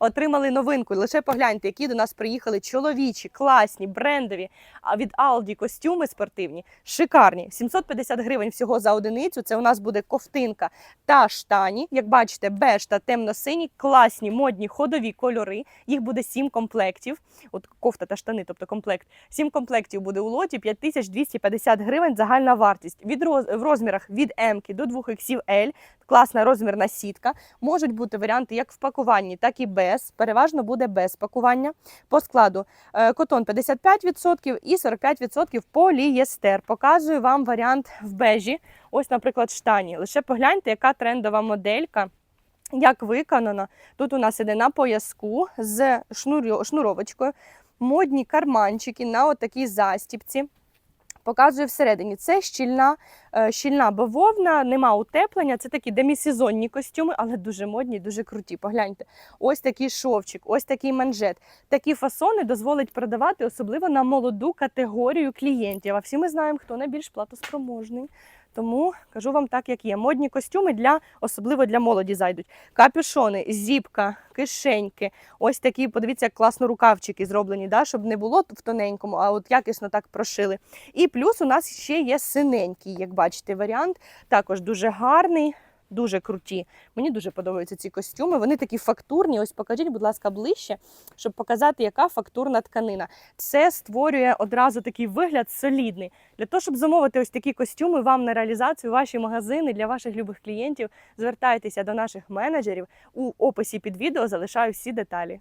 отримали новинку. Лише погляньте, які до нас приїхали чоловічі, класні, брендові. Від Aldi костюми спортивні, шикарні. 750 гривень всього за одиницю. Це у нас буде ковтинка та штані. Як бачите, беж та темно-сині, класні, модні, ходові кольори. Їх буде 7 комплектів. От кофта та штани, тобто комплект. 7 комплектів буде у лоті, 5250 гривень загальна вартість. Від роз, в розмірах від М до 2XL. Класна розмірна сітка. Можуть бути варіанти як в пакуванні, так і без. Переважно буде без пакування. По складу е, котон 55% і 45% полієстер. Показую вам варіант в бежі. Ось, наприклад, штані. Лише погляньте, яка трендова моделька. Як виконано. Тут у нас іде на пояску з шнуровочкою, модні карманчики на отакій застіпці. Показую всередині. Це щільна, е, щільна бавовна, нема утеплення. Це такі демісезонні костюми, але дуже модні, дуже круті. Погляньте, ось такий шовчик, ось такий манжет. Такі фасони дозволить продавати особливо на молоду категорію клієнтів. А всі ми знаємо, хто найбільш платоспроможний. Тому кажу вам так, як є. Модні костюми для особливо для молоді зайдуть. Капюшони, зіпка, кишеньки. Ось такі, подивіться, як класно рукавчики зроблені, да? щоб не було в тоненькому, а от якісно так прошили. І плюс у нас ще є синенький, як бачите, варіант. Також дуже гарний. Дуже круті. Мені дуже подобаються ці костюми. Вони такі фактурні. Ось покажіть, будь ласка, ближче, щоб показати, яка фактурна тканина. Це створює одразу такий вигляд солідний. Для того, щоб замовити ось такі костюми вам на реалізацію, ваші магазини для ваших любих клієнтів, звертайтеся до наших менеджерів. У описі під відео залишаю всі деталі.